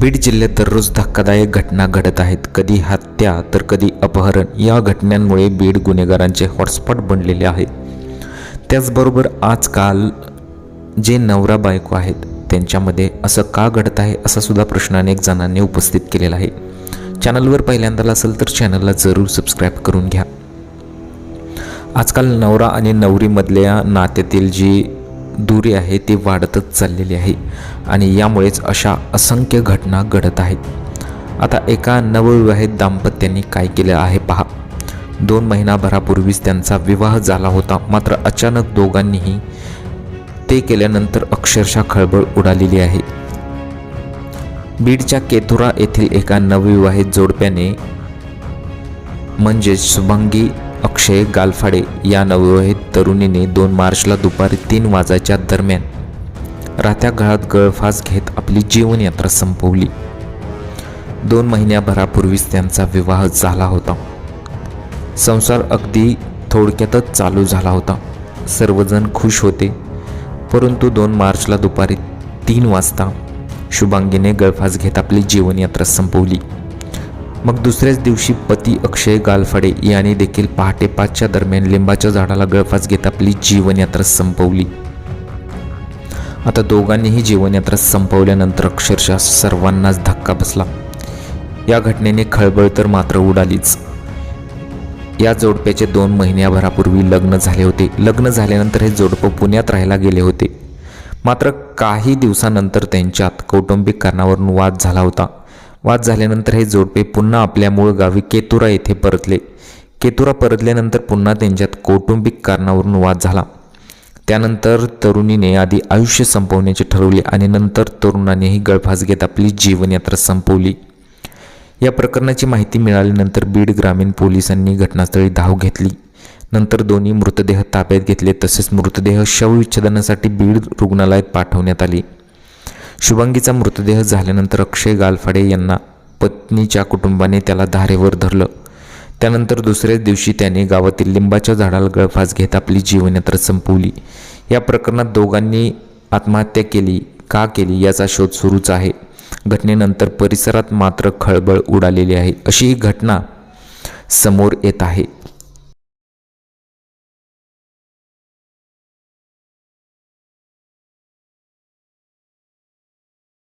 बीड जिल्ह्यात दररोज धक्कादायक घटना घडत आहेत. कधी हत्या तर कधी अपहरण या घटनांमुळे बीड गुन्हेगारांचे हॉटस्पॉट बनलेले आहे त्याचबरोबर आजकाल जे नवरा बायको आहेत त्यांच्यामध्ये असं का घडत आहे असा सुद्धा प्रश्न अनेक जणांनी उपस्थित केलेला आहे. चॅनलवर पहिल्यांदा असेल तर चॅनलला जरूर सबस्क्राईब करून घ्या. आजकाल नवरा आणि नवरीमधल्या नात्यातील जी दूरी आहे ती वाढतच चाललेली आहे आणि यामुळेच अशा असंख्य घटना घडत आहेत. आता एका नवविवाहित दाम्पत्यांनी काय केलं आहे पहा. दोन महिनाभरापूर्वीच त्यांचा विवाह झाला होता मात्र अचानक दोघांनीही ते केल्यानंतर अक्षरशः खळबळ उडालेली आहे. बीडच्या केथुरा येथील एका नवविवाहित जोडप्याने म्हणजेच शुभंगी अक्षय गालफाडे या नवविवाहित तरुणीने दोन मार्चला दुपारी तीन वाजायच्या दरम्यान रात्या घरात गळफास घेत आपली जीवनयात्रा संपवली. दोन महिन्याभरापूर्वीच त्यांचा विवाह झाला होता. संसार अगदी थोडक्यातच चालू झाला होता. सर्वजण खुश होते परंतु दोन मार्चला दुपारी तीन वाजता शुभांगीने गळफास घेत आपली जीवनयात्रा संपवली. मग दुसऱ्याच दिवशी पती अक्षय गालफाडे याने देखील पहाटे पाचच्या दरम्यान लिंबाच्या झाडाला गळफास घेत आपली जीवनयात्रा संपवली. आता दोघांनीही जीवनयात्रा संपवल्यानंतर अक्षरशः सर्वांनाच धक्का बसला. या घटनेने खळबळ तर मात्र उडालीच. या जोडप्याचे दोन महिन्याभरापूर्वी लग्न झाले होते. लग्न झाल्यानंतर हे जोडपं पुण्यात राहायला गेले होते. मात्र काही दिवसानंतर त्यांच्यात कौटुंबिक कारणावरून वाद झाला होता. वाद झाल्यानंतर हे जोडपे पुन्हा आपल्या मूळ गावी केतुरा येथे परतले. केतुरा परतल्यानंतर पुन्हा त्यांच्यात कौटुंबिक कारणावरून वाद झाला. त्यानंतर तरुणीने आधी आयुष्य संपवण्याचे ठरवले आणि नंतर तरुणानेही गळफास घेत आपली जीवनयात्रा संपवली. या प्रकरणाची माहिती मिळाल्यानंतर बीड ग्रामीण पोलिसांनी घटनास्थळी धाव घेतली. नंतर दोन्ही मृतदेह ताब्यात घेतले तसेच मृतदेह शवविच्छेदनासाठी बीड रुग्णालयात पाठवण्यात आली. शुभांगीचा मृतदेह झाल्यानंतर अक्षय गालफाडे यांना पत्नीच्या कुटुंबाने त्याला धारेवर धरलं. त्यानंतर दुसऱ्याच दिवशी त्याने गावातील लिंबाच्या झाडाला गळफास घेत आपली जीवनयात्रा संपवली. या प्रकरणात दोघांनी आत्महत्या केली का केली याचा शोध सुरूच आहे. घटनेनंतर परिसरात मात्र खळबळ उडालेली आहे. अशी ही घटना समोर येत आहे.